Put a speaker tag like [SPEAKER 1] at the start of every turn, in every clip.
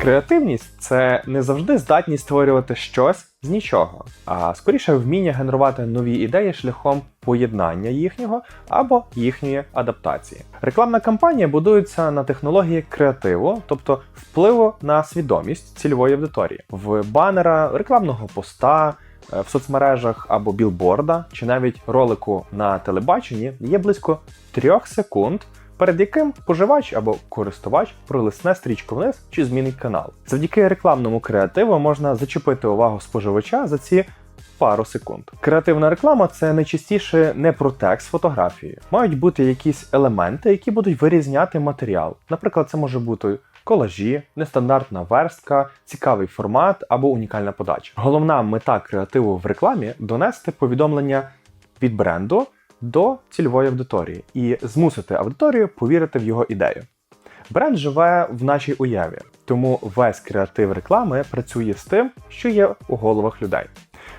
[SPEAKER 1] Креативність це не завжди здатність створювати щось з нічого, а скоріше вміння генерувати нові ідеї шляхом поєднання їхнього або їхньої адаптації. Рекламна кампанія будується на технології креативу, тобто впливу на свідомість цільової аудиторії, в банера, рекламного поста. е, В соцмережах або білборда, чи навіть ролику на телебаченні є близько трьох секунд, перед яким споживач або користувач пролисне стрічку вниз чи змінить канал. Завдяки рекламному креативу можна зачепити увагу споживача за ці пару секунд. Креативна реклама це найчастіше не про текст фотографії. Мають бути якісь елементи, які будуть вирізняти матеріал. Наприклад, це може бути. Колажі, нестандартна верстка, цікавий формат або унікальна подача. Головна мета креативу в рекламі донести повідомлення від бренду до цільової аудиторії і змусити аудиторію повірити в його ідею. Бренд живе в нашій уяві, тому весь креатив реклами працює з тим, що є у головах людей.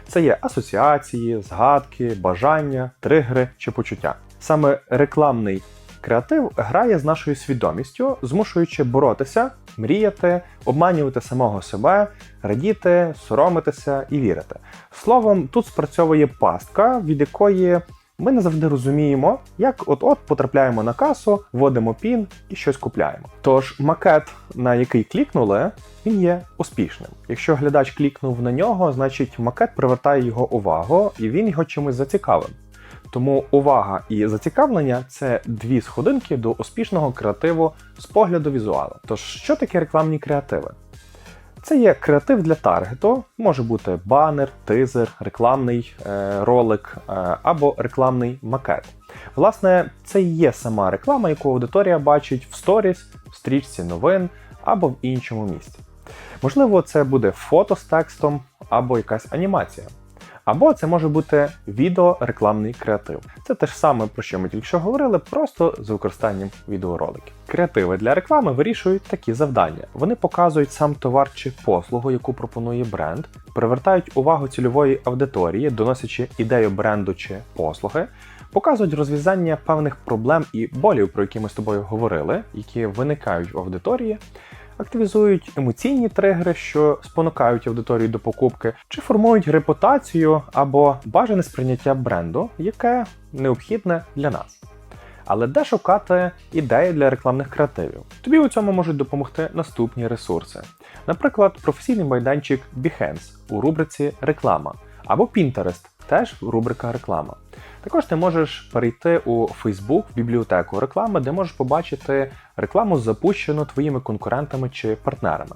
[SPEAKER 1] Це є асоціації, згадки, бажання, тригери чи почуття. Саме рекламний креатив грає з нашою свідомістю, змушуючи боротися, мріяти, обманювати самого себе, радіти, соромитися і вірити. Словом, тут спрацьовує пастка, від якої ми не завжди розуміємо, як от-от потрапляємо на касу, вводимо пін і щось купляємо. Тож макет, на який клікнули, він є успішним. Якщо глядач клікнув на нього, значить макет привертає його увагу і він його чимось зацікавив. Тому увага і зацікавлення це дві сходинки до успішного креативу з погляду візуалу. Тож, що таке рекламні креативи? Це є креатив для таргету, може бути банер, тизер, рекламний е, ролик е, або рекламний макет. Власне, це і є сама реклама, яку аудиторія бачить в сторіс, в стрічці новин або в іншому місці. Можливо, це буде фото з текстом або якась анімація. Або це може бути відеорекламний креатив. Це те ж саме, про що ми тільки що говорили, просто з використанням відеороликів. Креативи для реклами вирішують такі завдання. Вони показують сам товар чи послугу, яку пропонує бренд, привертають увагу цільової аудиторії, доносячи ідею бренду чи послуги, показують розв'язання певних проблем і болів, про які ми з тобою говорили, які виникають в аудиторії активізують емоційні тригери, що спонукають аудиторію до покупки, чи формують репутацію або бажане сприйняття бренду, яке необхідне для нас. Але де шукати ідеї для рекламних креативів? Тобі у цьому можуть допомогти наступні ресурси. Наприклад, професійний майданчик Behance у рубриці Реклама або Pinterest, теж рубрика Реклама. Також ти можеш перейти у Facebook в бібліотеку реклами, де можеш побачити рекламу, запущену твоїми конкурентами чи партнерами.